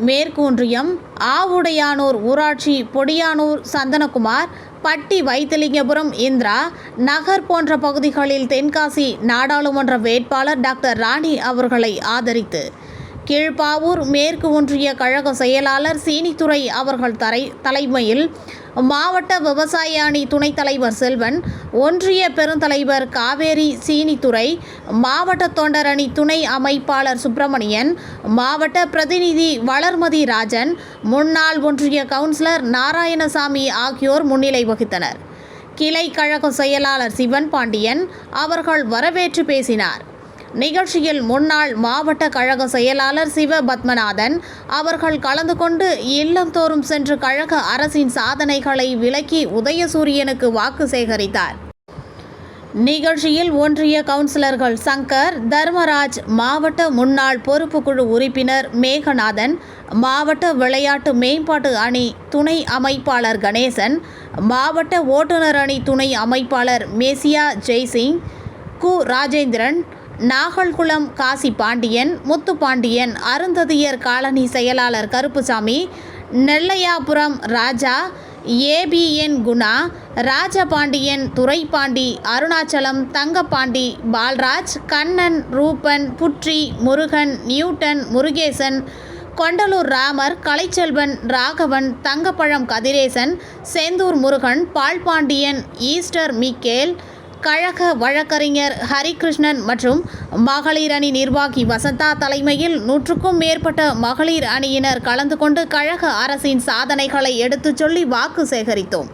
மேற்கு ஒன்றியம் ஆவுடையானூர் ஊராட்சி பொடியானூர் சந்தனகுமார் பட்டி வைத்திலிங்கபுரம் இந்திரா நகர் போன்ற பகுதிகளில் தென்காசி நாடாளுமன்ற வேட்பாளர் டாக்டர் ராணி அவர்களை ஆதரித்து கீழ்ப்பாவூர் மேற்கு ஒன்றிய கழக செயலாளர் சீனித்துறை அவர்கள் தரை தலைமையில் மாவட்ட விவசாய அணி துணைத் தலைவர் செல்வன் ஒன்றிய பெருந்தலைவர் காவேரி சீனித்துறை மாவட்ட தொண்டர் அணி துணை அமைப்பாளர் சுப்பிரமணியன் மாவட்ட பிரதிநிதி வளர்மதி ராஜன் முன்னாள் ஒன்றிய கவுன்சிலர் நாராயணசாமி ஆகியோர் முன்னிலை வகித்தனர். கிளை கழக செயலாளர் சிவன் பாண்டியன் அவர்கள் வரவேற்று பேசினார். நிகழ்ச்சியில் முன்னாள் மாவட்ட கழக செயலாளர் சிவ பத்மநாதன் அவர்கள் கலந்து கொண்டு இல்லந்தோறும் சென்று கழக அரசின் சாதனைகளை விளக்கி உதயசூரியனுக்கு வாக்கு சேகரித்தார். நிகழ்ச்சியில் ஒன்றிய கவுன்சிலர்கள் சங்கர் தர்மராஜ் மாவட்ட முன்னாள் பொறுப்புக்குழு உறுப்பினர் மேகநாதன் மாவட்ட விளையாட்டு மேம்பாட்டு அணி துணை அமைப்பாளர் கணேசன் மாவட்ட ஓட்டுநர் அணி துணை அமைப்பாளர் மேசியா ஜெய்சிங் கு. ராஜேந்திரன் நாகல்குளம் காசி பாண்டியன் முத்து பாண்டியன் அருந்ததியர் காலனி செயலாளர் Karuppusamy Nellaiyapuram Raja ABN Guna Rajapandian Duraipandi Arunachalam Thangapandi Palraj Kannan Ruben புற்றி Murugan Newton Murugesan Kondalur Ramar Kalaiselvan Raghavan Thangapazham Kathiresan Senthur Murugan Palpandian Easter Michael கழக வழக்கறிஞர் ஹரிகிருஷ்ணன் மற்றும் மகளிர் அணி நிர்வாகி வசந்தா தலைமையில் நூற்றுக்கும் மேற்பட்ட மகளிர் அணியினர் கலந்து கொண்டு கழக அரசின் சாதனைகளை எடுத்துச் சொல்லி வாக்கு சேகரித்தோம்.